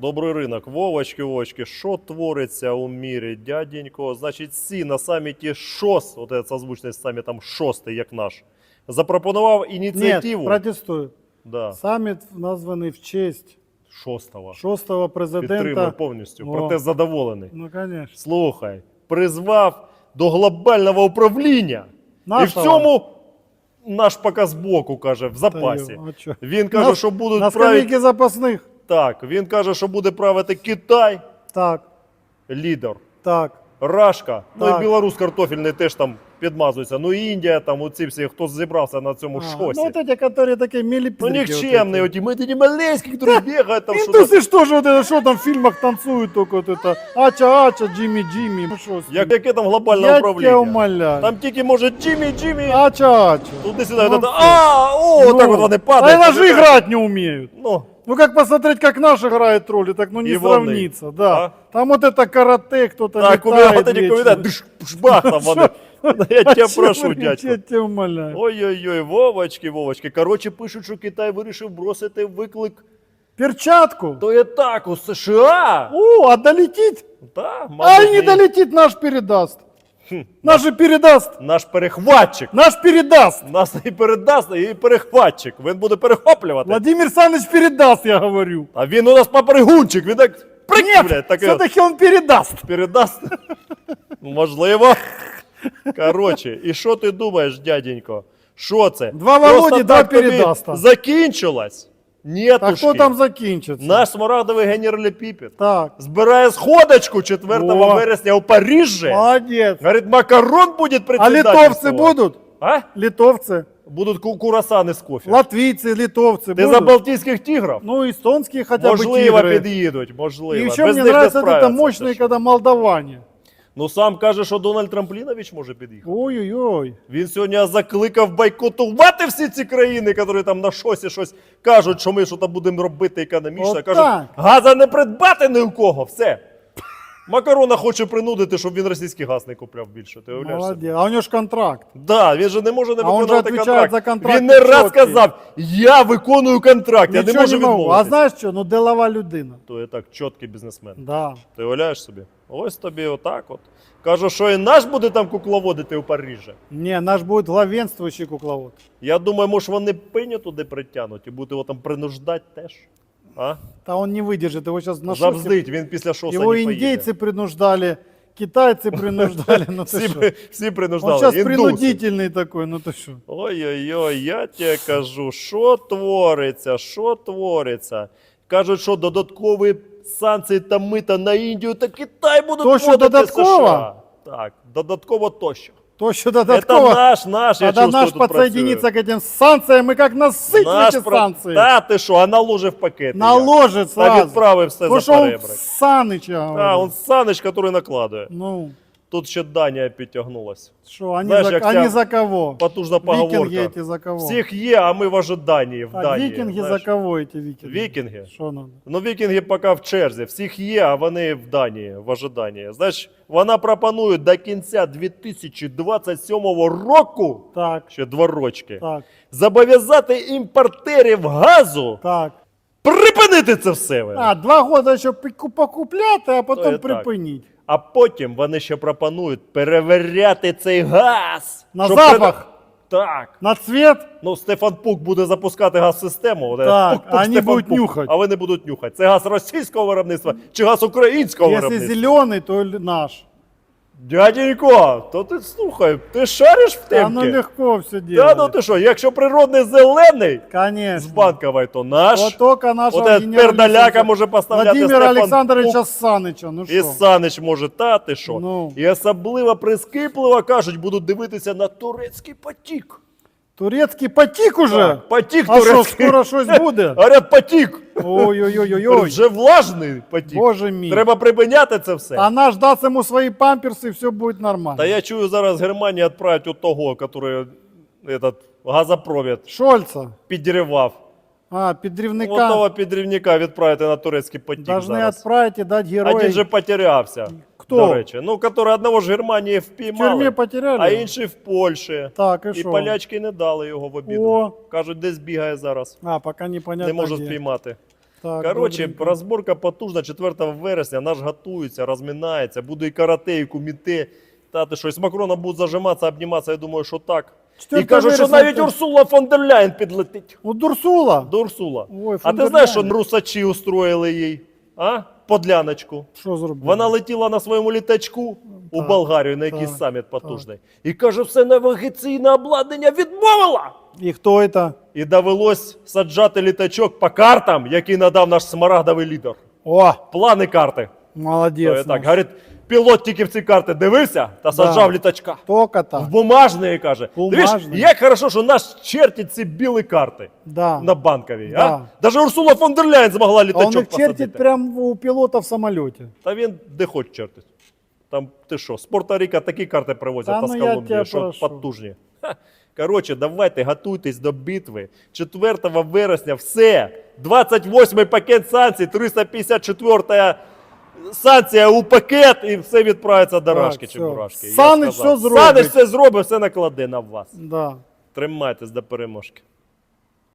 Добрий ринок, Вовочки, Вовочки, що твориться у мірі, дяденько? Значить, всі на саміті ШОС, от це созвучний з самітом шостий, як наш, запропонував ініціативу. протестую. Да, Саміт названий в честь шостого. шостого Підтримую президента. повністю. О. Проте задоволений. Ну, конечно. Слухай, призвав до глобального управління. І в цьому наш пока збоку, каже, в запасі. йо, а? Він каже, На- що будуть На скамейке запасних. Так, він каже, що буде правити Китай, Так, лідер. так. Рашка, ну і Так. білорус картофельний теж там підмазується. Ну і Індія, там оці всі, хто зібрався на цьому А, шосі. Ну, вот эти, которые такие Ну милипидрики. нікчемні, оті Медині Малейські, які бігають там що Индусы что же вот это, что там в фильмах танцуют только вот это Ача-ача, Джимми-Джимми. Ну что, Як, яке там глобальне я тебя управління? умоляю. Там тільки може Джиммі, Джиммі, Ача-ача. туди-сюди, Ну, это, все. а, о, Ну, так от вони А падають. они же вони так- играть не умеют. Ну, Ну как посмотреть, как наш играет роли, так ну не И сравнится, да. А? Там вот это карате кто-то так, у летает мене тоді вечно. ковіда, дш, шбах там вони. Я А тебе чё прошу, вы, дядько. Я тебя умоляю. Ой-ой-ой, Вовочки, Вовочки. Коротше, пишуть, що Китай вирішив бросити виклик Перчатку. до атаку США. О, а долетит? Та, А мабуть, и не ні. долетит, наш передаст. Наш же передаст. Наш перехватчик. Наш передаст. Нас і передасть, і перехватчик. Він буде перехоплювати. Владимир Саныч передаст, я говорю. А він у нас попригунчик. Він так прик, Нет, блядь, так і все-таки он передаст. передасть. Можливо. Коротше, і що ти думаєш, дяденько? Що це? Два Просто Володі, так два тобі передаста. Закінчилось? Ні, А кто там закінчиться? Наш смарагдовий генералепіпед Так. збирає сходочку 4 О. вересня у Парижі. Молодец. Говорить, Макарон буде А председательствовать. литовцы будут? А? Литовцы. Будуть ку- курасани з кофе. Латвийцы, литовцы Ти будут? за балтійських тігрів? Ну, эстонские хотя бы Можливо, тигры. під'їдуть, можливо. И еще Без мне них не нравится вот это справляться, мощные, це що. когда молдаване. Ну сам каже, що Дональд Трамплінович може під'їхати. Ой-ой-ой. Він сьогодні закликав бойкотувати всі ці країни, які там на шосі щось кажуть, що ми щось будемо робити економічно. От кажуть, так. газа не придбати ні у кого. Все. Макарона хоче принудити, щоб він російський газ не купляв більше. Ти уявляєш? собі? Молодец. А у него же контракт. Да, він же не може не А он же виконувати відповідає контракт. за контракт Він не раз чіткий. сказав, я виконую контракт, я не можу не могу. А знаешь что? Ну, делова людина. То я так чіткий бізнесмен. Да. Ти уявляєш собі? Ось тобі отак от. Кажу, що і наш буде там кукловодити у Парижі. Не, наш будет главенствующий кукловод. Я думаю, може вони пиню туди притягнуть і будуть його там принуждати теж. А? Да он не выдержит, его сейчас на шоке- Завздить, він після шоса Его не поїде. индейцы принуждали, китайцы принуждали. Ну ты всі, что? всі Он принуждали. сейчас індуси. принудительный такой, ну ты что? Ой-ой-ой, я тебе кажу, що твориться, що твориться. Кажуть, що додаткові санкції та мита на Індію та Китай будуть То, що вводити додатково? США. Так, додатково тощо. То, что Це додатково, наш, наш, я тогда чувствую, наш тут працює. подсоединится к этим санкциям, и как насыть Наш эти про- санкции. Та ти що, а наложив пакет. Наложит Так сразу. відправив все Потому за что он перебрик. Саныч, я А, говорю. он Саныч, який накладує. Ну, Тут ще Данія підтягнулась. что, они, Знаешь, за, як ця за кого? Потужна Викинги поговорка. эти за кого? Всіх є, а ми в ожиданні. В Так, Данії, викинги знаєш. за кого эти викинги? Вікінги? Что надо? Ну, вікінги поки в черзі. Всіх є, а вони в Данії, в ожиданні. Знаєш, вона пропонує до кінця 2027 року, Так, ще два рочки, так, зобов'язати імпортерів газу так. припинити це все. А, два года еще пику- покупляти, а То потом є так. припинить. А потім вони ще пропонують перевіряти цей газ. На щоб запах? пред- Так. На цвет? Ну, Стефан Пук буде запускати газ-систему. от, Так, пук-пук, а вони Стефан будуть Пук. нюхати. А вони будуть нюхати. Це газ російського виробництва чи газ українського Если виробництва? зеленый, то л- наш. Дяденько, то ти слухай, ти шариш в Да, ну легко все Та делать. ну ти що, якщо природний зелений з Конечно. банкової, то наш. Вот только нашего От этот пердаляка може поставляти Владимира Степан Александровича Пук. Санича. Ну І что? Санич може, та ти що? Ну. І особливо прискіпливо кажуть, будуть дивитися на турецький потік. Турецкий потік уже? Так, потік А що, турецький. скоро щось буде? Говорять, потік. Ой-ой-ой-ой. Вже влажний потік. Боже мій. Треба припиняти це все. А наш даст ему свои памперсы, все будет нормально. Та я чую, зараз Германія відправить от того, який этот газопровід Шольца. підривав. А, От підрівника того підривника відправити на турецький потік должны зараз. отправить и дать героя. Один же потерявся. Хто? До речі. Ну, який одного ж Германії в впіймали, потеряли? а інший в Польщі. Так, и І что? полячки не дали його в обіду. О. Кажуть, десь бігає зараз. А, пока непонятно не можуть где. спіймати. Так, Коротше, добренько. розборка потужна 4 вересня. Наш готується, розмінається, буде і карате, і куміте. Та ти що, і з Макроном будуть зажиматися, обніматися, я думаю, що так. І кажуть, що навіть це- Урсула фон дер Ляєн підлетить. У Дурсула? До Урсула. Ой, а ти знаєш, що русачі устроїли їй? А? Подляночку. Що зробив? Вона летіла на своєму літачку у Так, Болгарію на якийсь так, саміт потужний. І каже, все навігаційне обладнання відмовила. І хто це? І довелось саджати літачок по картам, які надав наш смарагдовий лідер. О, Плани карти. То молодець. так, наш. говорить, пілот тільки в ці карти дивився та саджав літачка. Тока В так. бумажні, каже. Бумажні. як хорошо, що нас чертять ці білі карти Да. на банковій. Да. А? Даже Урсула фон дер Ляєн змогла А он літачок их чертит посадити. прямо у пилота в самолете. Та він де хоч чертить. Там ти що, з Порто-Ріка такі карти привозять Та та ну з я Колумбії, тебе що прошу. потужні. Ха. Коротше, давайте готуйтесь до битви. 4 вересня все. 28-й пакет санкцій, 354 санкція у пакет і все відправиться до Рашки все. мурашки. Я Санич сказав. все зробить. Санич все зробить, все накладе на вас. Да. Тримайтесь до переможки.